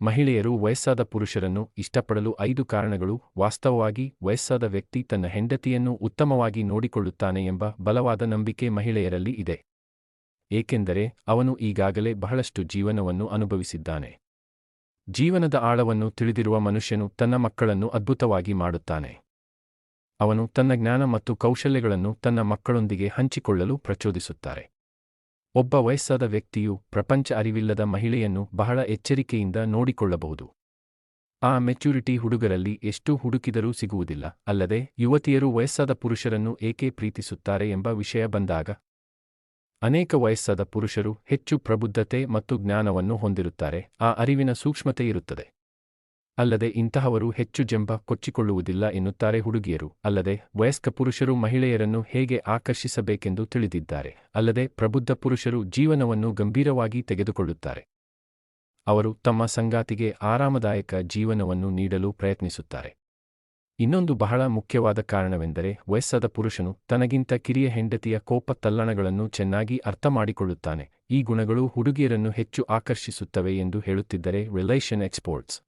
ಮಹಿಳೆಯರು ವಯಸ್ಸಾದ ಪುರುಷರನ್ನು ಇಷ್ಟಪಡಲು ಐದು ಕಾರಣಗಳು. ವಾಸ್ತವವಾಗಿ, ವಯಸ್ಸಾದ ವ್ಯಕ್ತಿ ತನ್ನ ಹೆಂಡತಿಯನ್ನು ಉತ್ತಮವಾಗಿ ನೋಡಿಕೊಳ್ಳುತ್ತಾನೆ ಎಂಬ ಬಲವಾದ ನಂಬಿಕೆ ಮಹಿಳೆಯರಲ್ಲಿ ಇದೆ. ಏಕೆಂದರೆ, ಅವನು ಈಗಾಗಲೇ ಬಹಳಷ್ಟು ಜೀವನವನ್ನು ಅನುಭವಿಸಿದ್ದಾನೆ. ಜೀವನದ ಆಳವನ್ನು ತಿಳಿದಿರುವ ಮನುಷ್ಯನು ತನ್ನ ಮಕ್ಕಳನ್ನು ಅದ್ಭುತವಾಗಿ ಮಾಡುತ್ತಾನೆ. ಅವನು ತನ್ನ ಜ್ಞಾನ ಮತ್ತು ಕೌಶಲ್ಯಗಳನ್ನು ತನ್ನ ಮಕ್ಕಳೊಂದಿಗೆ ಹಂಚಿಕೊಳ್ಳಲು ಪ್ರಚೋದಿಸುತ್ತಾರೆ. ಒಬ್ಬ ವಯಸ್ಸಾದ ವ್ಯಕ್ತಿಯು ಪ್ರಪಂಚ ಅರಿವಿಲ್ಲದ ಮಹಿಳೆಯನ್ನು ಬಹಳ ಎಚ್ಚರಿಕೆಯಿಂದ ನೋಡಿಕೊಳ್ಳಬಹುದು. ಆ ಮೆಚ್ಯೂರಿಟಿ ಹುಡುಗರಲ್ಲಿ ಎಷ್ಟು ಹುಡುಕಿದರೂ ಸಿಗುವುದಿಲ್ಲ, ಅಲ್ಲದೆ ಯುವತಿಯರು ವಯಸ್ಸಾದ ಪುರುಷರನ್ನು ಏಕೆ ಪ್ರೀತಿಸುತ್ತಾರೆ ಎಂಬ ವಿಷಯ ಬಂದಾಗ, ಅನೇಕ ವಯಸ್ಸಾದ ಪುರುಷರು ಹೆಚ್ಚು ಪ್ರಬುದ್ಧತೆ ಮತ್ತು ಜ್ಞಾನವನ್ನು ಹೊಂದಿರುತ್ತಾರೆ, ಆ ಅರಿವಿನ ಸೂಕ್ಷ್ಮತೆ ಇರುತ್ತದೆ. ಅಲ್ಲದೆ ಇಂತಹವರು ಹೆಚ್ಚು ಜಂಬ ಕೊಚ್ಚಿಕೊಳ್ಳುವುದಿಲ್ಲ ಎನ್ನುತ್ತಾರೆ ಹುಡುಗಿಯರು. ಅಲ್ಲದೆ ವಯಸ್ಕ ಪುರುಷರು ಮಹಿಳೆಯರನ್ನು ಹೇಗೆ ಆಕರ್ಷಿಸಬೇಕೆಂದು ತಿಳಿದಿದ್ದಾರೆ. ಅಲ್ಲದೆ ಪ್ರಬುದ್ಧ ಪುರುಷರು ಜೀವನವನ್ನು ಗಂಭೀರವಾಗಿ ತೆಗೆದುಕೊಳ್ಳುತ್ತಾರೆ. ಅವರು ತಮ್ಮ ಸಂಗಾತಿಗೆ ಆರಾಮದಾಯಕ ಜೀವನವನ್ನು ನೀಡಲು ಪ್ರಯತ್ನಿಸುತ್ತಾರೆ. ಇನ್ನೊಂದು ಬಹಳ ಮುಖ್ಯವಾದ ಕಾರಣವೆಂದರೆ ವಯಸ್ಸಾದ ಪುರುಷನು ತನಗಿಂತ ಕಿರಿಯ ಹೆಂಡತಿಯ ಕೋಪ ತಲ್ಲಣಗಳನ್ನು ಚೆನ್ನಾಗಿ ಅರ್ಥ ಮಾಡಿಕೊಳ್ಳುತ್ತಾನೆ ಈ ಗುಣಗಳು ಹುಡುಗಿಯರನ್ನು ಹೆಚ್ಚು ಆಕರ್ಷಿಸುತ್ತವೆ ಎಂದು ಹೇಳುತ್ತಿದ್ದರೆ ರಿಲೇಷನ್ ಎಕ್ಸ್ಪೋರ್ಟ್ಸ್.